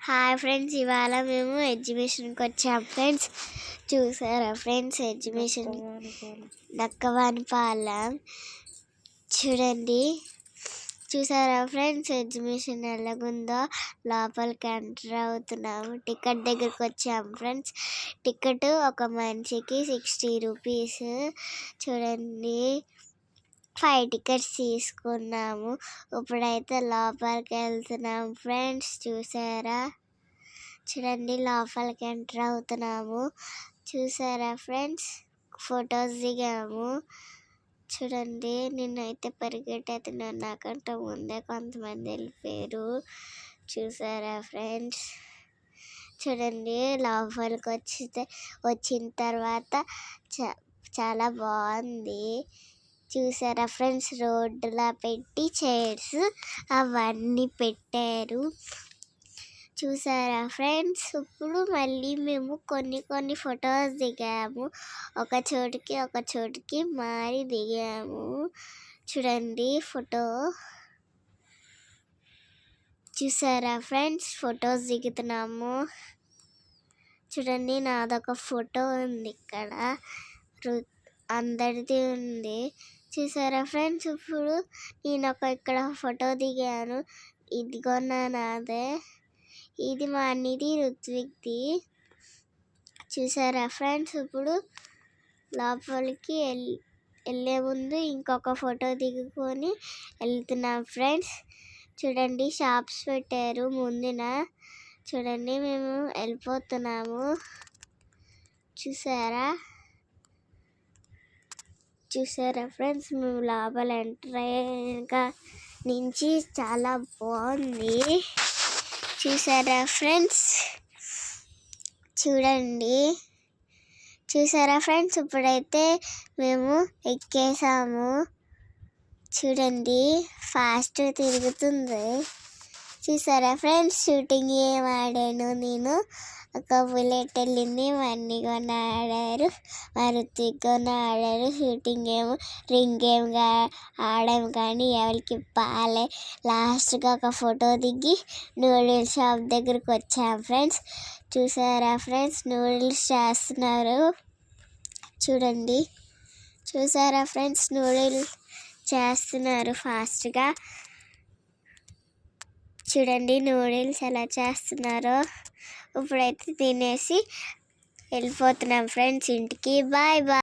Hi friends ఇవాళ మేము ఎగ్జిబిషన్కి వచ్చాం. ఫ్రెండ్స్ చూసారా ఫ్రెండ్స్ ఎగ్జిబిషన్ నక్కవానిపాలెం చూడండి. చూసారా ఫ్రెండ్స్ ఎగ్జిబిషన్ ఎలాగుందో? లోపలికి ఎంటర్ అవుతున్నాము. టికెట్ దగ్గరికి వచ్చాము ఫ్రెండ్స్ టికెట్ ఒక మనిషికి సిక్స్టీ రూపీస్ చూడండి. ఫైవ్ టికెట్స్ తీసుకున్నాము. ఇప్పుడైతే లోపలికి వెళ్తున్నాం. ఫ్రెండ్స్ చూసారా? చూడండి లోపలికి ఎంటర్ అవుతున్నాము. చూసారా ఫ్రెండ్స్? ఫొటోస్ దిగాము. చూడండి నేనైతే పరిగెట్టేతున్నాను. నాకంటే ముందే కొంతమంది వెళ్ళిపోయారు. చూసారా ఫ్రెండ్స్? చూడండి లోపలికి వచ్చితే వచ్చిన తర్వాత చ చాలా బాగుంది. చూసారా ఫ్రెండ్స్? రోడ్డులా పెట్టి చైర్స్ అవన్నీ పెట్టారు. చూసారా ఫ్రెండ్స్? ఇప్పుడు మళ్ళీ మేము కొన్ని కొన్ని ఫొటోస్ దిగాము. ఒక చోటుకి ఒక చోటుకి మారి దిగాము. చూడండి ఫోటో. చూసారా ఫ్రెండ్స్? ఫొటోస్ దిగుతున్నాము. చూడండి నాదొక ఫోటో ఉంది ఇక్కడ. అందరిది ఉంది. చూసారా ఫ్రెండ్స్? ఇప్పుడు నేను ఒక ఇక్కడ ఫోటో దిగాను. ఇదిగో నా నాదే ఇది మా అన్నిది ఋత్విక్ది చూసారా ఫ్రెండ్స్? ఇప్పుడు లోపలికి వెళ్ళి వెళ్ళే ముందు ఇంకొక ఫోటో దిగుకొని వెళ్తున్నాం ఫ్రెండ్స్. చూడండి షాప్స్ పెట్టారు ముందున. చూడండి మేము వెళ్ళిపోతున్నాము. చూసారా? చూసారా ఫ్రెండ్స్? మేము లోపల ఎంటర్ అయ్యాక నుంచి చాలా బాగుంది. చూసారా ఫ్రెండ్స్? చూడండి. చూసారా ఫ్రెండ్స్? ఇప్పుడైతే మేము ఎక్కేసాము. చూడండి. ఫాస్ట్ తిరుగుతుంది. చూసారా ఫ్రెండ్స్? షూటింగ్ ఏం ఆడాను నేను. ఒక బుల్లెట్ వెళ్ళింది మన్ని కొని ఆడారు మరుతి కొని ఆడారు షూటింగ్ ఏమో రింగ్ గేమ్ ఆడాము కానీ ఎవరికి పాలే లాస్ట్గా ఒక ఫోటో దిగి నూడిల్స్ షాప్ దగ్గరికి వచ్చాము ఫ్రెండ్స్. చూసారా ఫ్రెండ్స్? నూడిల్స్ చేస్తున్నారు. చూడండి. చూసారా ఫ్రెండ్స్? నూడిల్స్ చేస్తున్నారు ఫాస్ట్గా. చూడండి నూడిల్స్ ఎలా చేస్తున్నారో. ఇప్పుడైతే తినేసి వెళ్ళిపోతున్నాం ఫ్రెండ్స్ ఇంటికి. Bye bye.